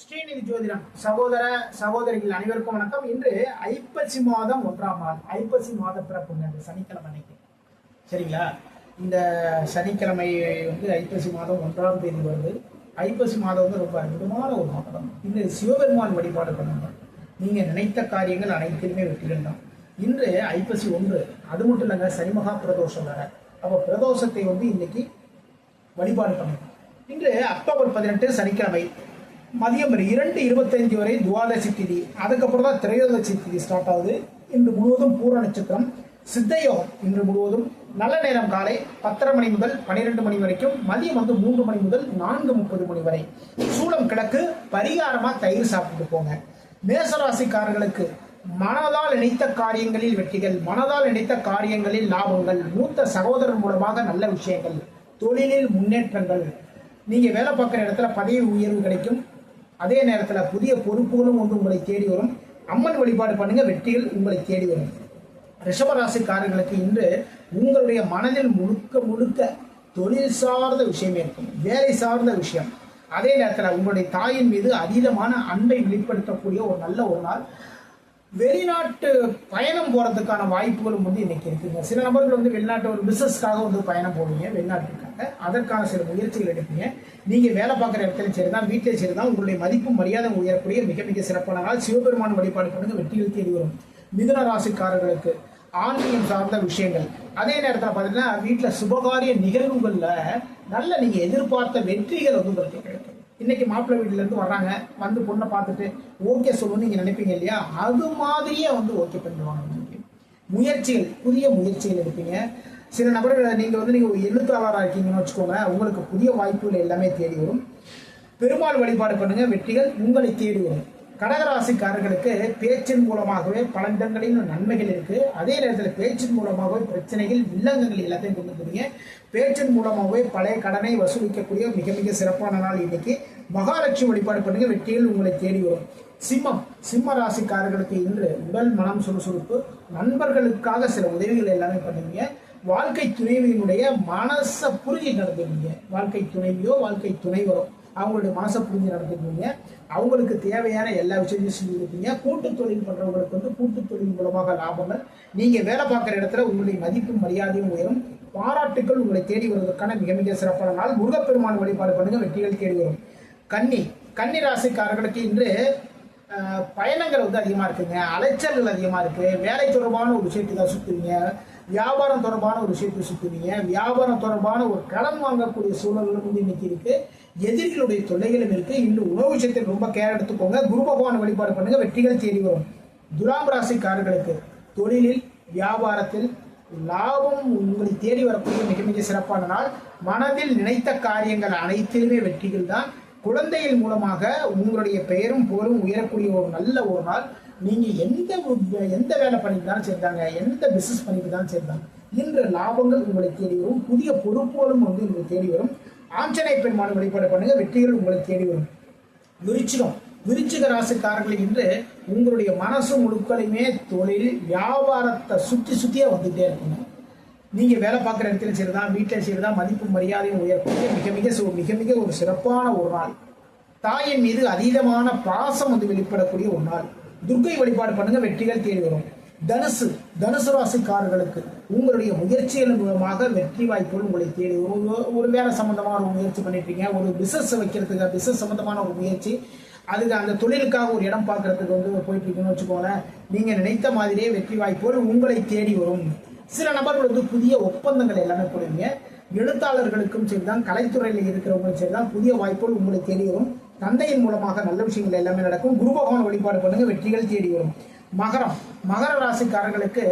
ஸ்ரீநிதி ஜோதிடம் சகோதர சகோதரிகள் அனைவருக்கும் வணக்கம். இன்று ஐப்பசி மாதம் ஒன்றாம் நாள். ஐப்பசி மாத பிறப்புங்க இந்த சனிக்கிழமை அன்னைக்கு சரிங்களா? இந்த சனிக்கிழமை வந்து ஐப்பசி மாதம் ஒன்றாம் தேதி வருது. ஐப்பசி மாதம் வந்து ரொம்ப அற்புதமான ஒரு மாதம். இந்த சிவபெருமான் வழிபாடு பண்ணுங்க. நீங்க நினைத்த காரியங்கள் அனைத்திலுமே வெற்றிகள் இன்று ஐப்பசி ஒன்று. அது மட்டும் இல்லைங்க சனிமகா பிரதோஷம் வேற. அப்போ பிரதோஷத்தை வந்து இன்னைக்கு வழிபாடு பண்ணணும் இன்று அக்டோபர் பதினெட்டு சனிக்கிழமை. மதியம் ஒரு இரண்டு இருபத்தைந்து வரை துவாதசி திதி. அதுக்கப்புறம் தான் திரையோதசி திதி ஸ்டார்ட் ஆகுது. இன்று முழுவதும் பூர நட்சத்திரம். சித்தயோகம் இன்று முழுவதும் நல்ல நேரம் காலை பத்தரை மணி முதல் பன்னிரெண்டு மணி வரைக்கும் மதியம் வந்து மூன்று மணி முதல் நான்கு முப்பது மணி வரை. சூளம் கிழக்கு பரிகாரமாக தயிர் சாப்பிட்டு போங்க. மேசராசிக்காரர்களுக்கு மனதால் நினைத்த காரியங்களில் வெற்றிகள் மனதால் நினைத்த காரியங்களில் லாபங்கள் மூத்த சகோதரர் மூலமாக நல்ல விஷயங்கள் தொழிலில் முன்னேற்றங்கள். நீங்க வேலை பார்க்குற இடத்துல பதவி உயர்வு கிடைக்கும். அதே நேரத்தில் புதிய பொறுப்புகளும் வந்து உங்களை தேடி வரும். அம்மன் வழிபாடு பண்ணுங்க வெற்றிகள் உங்களை தேடி வரும். ரிஷபராசிக்காரர்களுக்கு இன்று உங்களுடைய மனதில் முழுக்க முழுக்க தொழில் சார்ந்த விஷயமே இருக்கும். வேலை சார்ந்த விஷயம். அதே நேரத்தில் உங்களுடைய தாயின் மீது அதீதமான அன்பை வெளிப்படுத்தக்கூடிய ஒரு நல்ல ஒரு நாள். வெளிநாட்டு பயணம் போறதுக்கான வாய்ப்புகளும் வந்து இன்னைக்கு இருக்குங்க. சில நபர்கள் வந்து வெளிநாட்டு ஒரு பிசினஸ்க்காக வந்து பயணம் போவீங்க வெளிநாட்டுக்காக. அதற்கான சில முயற்சிகள் எடுப்பீங்க. நீங்க வேலை பார்க்குற இடத்துல சரிதான் வீட்டிலே சரிதான் உங்களுடைய மதிப்பு மரியாதை உயரக்கூடிய மிக மிக சிறப்பான நாள். சிவபெருமான் வழிபாடு பண்ணுங்க வெற்றிகள் தேடி வரும். மிதுன ராசிக்காரர்களுக்கு ஆன்மீகம் சார்ந்த விஷயங்கள். அதே நேரத்தில் பார்த்தீங்கன்னா வீட்டில் சுபகாரிய நிகழ்வுகளில் நல்ல நீங்கள் எதிர்பார்த்த வெற்றிகள் வந்து உங்களுக்கு கிடைக்கும். இன்னைக்கு மாப்பிள்ளை வீட்டுல இருந்து வர்றாங்க. வந்து பொண்ணை பார்த்துட்டு ஓகே சொல்லணும்னு நீங்க நினைப்பீங்க இல்லையா? அது மாதிரியே வந்து ஓகே பண்ணிடுவாங்க. உங்களுக்கு முயற்சிகள் புதிய முயற்சிகள் எடுப்பீங்க. சில நபர்கள் நீங்க வந்து நீங்க ஒரு எழுத்தாளராக இருக்கீங்கன்னு வச்சுக்கோங்க உங்களுக்கு புதிய வாய்ப்புகள் எல்லாமே தேடி வரும். பெருமாள் வழிபாடு பண்ணுங்க வெற்றிகள் உங்களை தேடி வரும். கடகராசிக்காரர்களுக்கு பேச்சின் மூலமாகவே பல இடங்களில் நன்மைகள் இருக்கு. அதே நேரத்தில் பேச்சின் மூலமாகவே பிரச்சனைகள் வில்லங்கங்கள் எல்லாத்தையும் கொண்டு வந்துருங்க பேச்சின் மூலமாகவே பழைய கடனை வசூலிக்கக்கூடிய மிக மிக சிறப்பான நாள் இன்னைக்கு. மகாலட்சுமி வழிபாடு பண்ணுங்க வெற்றிகள் உங்களை தேடி வரும். சிம்மம் சிம்ம ராசிக்காரர்களுக்கு இன்று உடல் மனம் சுறுசுறுப்பு நண்பர்களுக்காக சில உதவிகள் எல்லாமே பண்ணுவீங்க. வாழ்க்கை துணைவியினுடைய மனசை புரிஞ்சு நடந்துவீங்க வாழ்க்கை துணைவியோ வாழ்க்கை துணைவரோ. அவங்களுடைய மனசை புரிஞ்சு நடந்துக்குவீங்க அவங்களுக்கு தேவையான எல்லா விஷயத்தையும் செஞ்சு கொடுப்பீங்க. கூட்டு தொழில் பண்ணுறவங்களுக்கு வந்து கூட்டு தொழில் மூலமாக லாபங்கள். நீங்கள் வேலை பார்க்குற இடத்துல உங்களுடைய மதிப்பும் மரியாதையும் உயரும். பாராட்டுக்கள் உங்களை தேடி வருவதற்கான மிக மிக சிறப்பான நாள். முருகப்பெருமான் வழிபாடு பண்ணுங்கள் வெற்றிகள் தேடி வரும். கன்னி கன்னி ராசிக்காரர்களுக்கு இன்று பயணங்கள் வந்து அதிகமாக இருக்குங்க. அலைச்சல்கள் அதிகமாக இருக்குது வேலை தொடர்பான ஒரு விஷயத்துக்காக சுற்றுவீங்க வியாபாரம் தொடர்பான ஒரு விஷயத்தை சுற்றுவீங்க வியாபாரம் தொடர்பான ஒரு கடன் வாங்கக்கூடிய சூழல்களும் வந்து இன்னைக்கு இருக்கு. எதிரிகளுடைய தொல்லைகளும் இருக்கு. இன்னும் உணவு விஷயத்தில் ரொம்ப கேர் எடுத்துக்கோங்க. குரு பகவான் வழிபாடு பண்ணுங்க. வெற்றிகள் தேடி வரும். துலாம் ராசிக்காரர்களுக்கு தொழிலில் வியாபாரத்தில் லாபம் உங்களை தேடி வரக்கூடிய மிக மிக சிறப்பான நாள். மனதில் நினைத்த காரியங்கள் அனைத்திலுமே வெற்றிகள் தான். குழந்தைகள் மூலமாக உங்களுடைய பெயரும் புகழும் உயரக்கூடிய ஒரு நல்ல ஒரு நாள். நீங்க எந்த எந்த வேலை பண்ணிட்டு தான் சேர்ந்தாங்க எந்த பிசினஸ் பண்ணிட்டு தான் சேர்ந்தாங்க இன்று லாபங்கள் உங்களை தேடி வரும். புதிய பொறுப்புகளும் வந்து உங்களை தேடி வரும். ஆஞ்சநேய பெருமான் வழிபாடு பண்ணுங்க. வெற்றிகள் உங்களை தேடி வரும். விருச்சிகம். விருச்சிக ராசிக்காரர்கள் இன்று உங்களுடைய மனசு முழுக்களையுமே தொழில் வியாபாரத்தை சுற்றி சுற்றியே வந்துட்டே இருக்குங்க. நீங்க வேலை பார்க்குற இடத்துல சரிதான் வீட்டில் சரிதான் மதிப்பு மரியாதையும் உயர்க்கூடிய மிக மிக மிக மிக ஒரு சிறப்பான ஒரு நாள். தாயின் மீது அதீதமான பாசம் வந்து வெளிப்படக்கூடிய ஒரு நாள். துர்க்கை வழிபாடு பண்ணுங்க வெற்றிகள் தேடி வரும். தனுசு தனுசு ராசிக்காரர்களுக்கு உங்களுடைய முயற்சிகள் மூலமாக வெற்றி வாய்ப்புகள் உங்களை தேடி வரும். ஒரு- வேலை சம்பந்தமான ஒரு முயற்சி பண்ணிருப்பீங்க. ஒரு பிசினஸ் வைக்கிறதுக்கு பிசினஸ் சம்பந்தமான ஒரு முயற்சி. அதுக்கு அந்த தொழிலுக்காக ஒரு இடம் பார்க்கறதுக்கு வந்து போயிட்டு இருக்குன்னு வச்சுக்கோங்களேன். நீங்க நினைத்த மாதிரியே வெற்றி வாய்ப்புகள் உங்களை தேடி வரும். சில நபர்கள் வந்து புதிய ஒப்பந்தங்கள் எல்லாமே போடுவீங்க. எழுத்தாளர்களுக்கும் சரிதான் கலைத்துறையில் இருக்கிறவங்களும் சரிதான் புதிய வாய்ப்புகள் உங்களை தேடி வரும். தந்தையின் மூலமாக நல்ல விஷயங்கள் எல்லாமே நடக்கும். குரு பகவான் வழிபாடு பண்ணுங்க வெற்றிகள் தேடி வரும். மகரம். மகர ராசிக்காரர்களுக்கு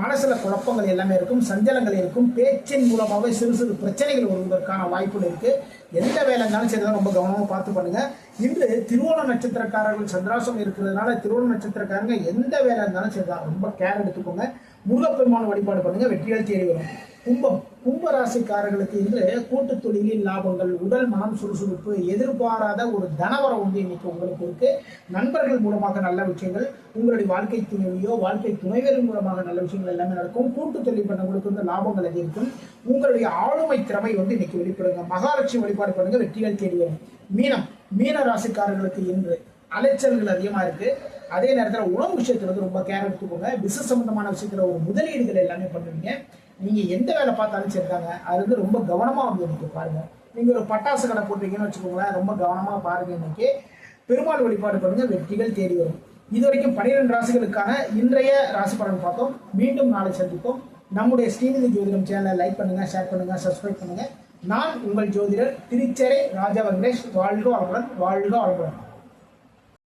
மனசுல குழப்பங்கள் எல்லாமே இருக்கும் சஞ்சலங்கள் இருக்கும். பேச்சின் மூலமாகவே சிறு சிறு பிரச்சனைகள் வருவதற்கான வாய்ப்புகள் இருக்கு. எந்த வேலை இருந்தாலும் சரிதான் ரொம்ப கவனமாக பார்த்து பண்ணுங்க. இன்று திருவோண நட்சத்திரக்காரர்கள் சந்திராசம் இருக்கிறதுனால திருவோண நட்சத்திரக்காரங்க எந்த வேலை இருந்தாலும் சரிதான் ரொம்ப கேர் எடுத்துக்கோங்க. முருகப்பெருமான வழிபாடு பண்ணுங்க வெற்றிகள் தேடி வரும். கும்பம். கும்பராசிக்காரர்களுக்கு இன்று கூட்டு தொழிலில் லாபங்கள் உடல் மனம் சுறுசுறுப்பு எதிர்பாராத ஒரு தனவரம் வந்து இன்னைக்கு உங்களுக்கு இருக்கு. நண்பர்கள் மூலமாக நல்ல விஷயங்கள் உங்களுடைய வாழ்க்கை துணைவியோ வாழ்க்கை துணைவரின் மூலமாக நல்ல விஷயங்கள் எல்லாமே நடக்கும். கூட்டு தொழில் பண்ணவங்களுக்கு வந்து லாபங்கள் அதிகரிக்கும். உங்களுடைய ஆளுமை திறமை வந்து இன்னைக்கு வெளிப்படுங்க. மகாலட்சுமி வழிபாடு பண்ணுங்க வெற்றிகள் தேடி வரும். மீனம் மீன ராசிக்காரர்களுக்கு இன்று அலைச்சல்கள் அதிகமா இருக்கு. அதே நேரத்தில் உணவு விஷயத்துல வந்து ரொம்ப கேர் எடுத்துக்கோங்க. பிசினஸ் சம்பந்தமான விஷயத்துல ஒரு முதலீடுகள் எல்லாமே பண்ணுவீங்க. நீங்க எந்த வேலை பார்த்தாலும் சரிதாங்க. அது வந்து ரொம்ப கவனமா வந்து இன்னைக்கு பாருங்க. நீங்க ஒரு பட்டாசு கடை போட்டிருக்கீங்கன்னு வச்சுக்கோங்களேன் ரொம்ப கவனமா பாருங்க இன்னைக்கு. பெருமாள் வழிபாடு பண்ணுங்க வெற்றிகள் தேடி வரும். இது வரைக்கும் பனிரெண்டு ராசிகளுக்கான இன்றைய ராசி பலன் பார்த்தோம். மீண்டும் நாளை சந்திப்போம். நம்முடைய ஸ்ரீநிதி ஜோதிடம் சேனலை லைக் பண்ணுங்க ஷேர் பண்ணுங்க சப்ஸ்கிரைப் பண்ணுங்க. நான் உங்கள் ஜோதிடர் திருச்சேரை ராஜா வெங்கடேஷ் வாழ்க வளமுடன் வாழ்க வளமுடன்.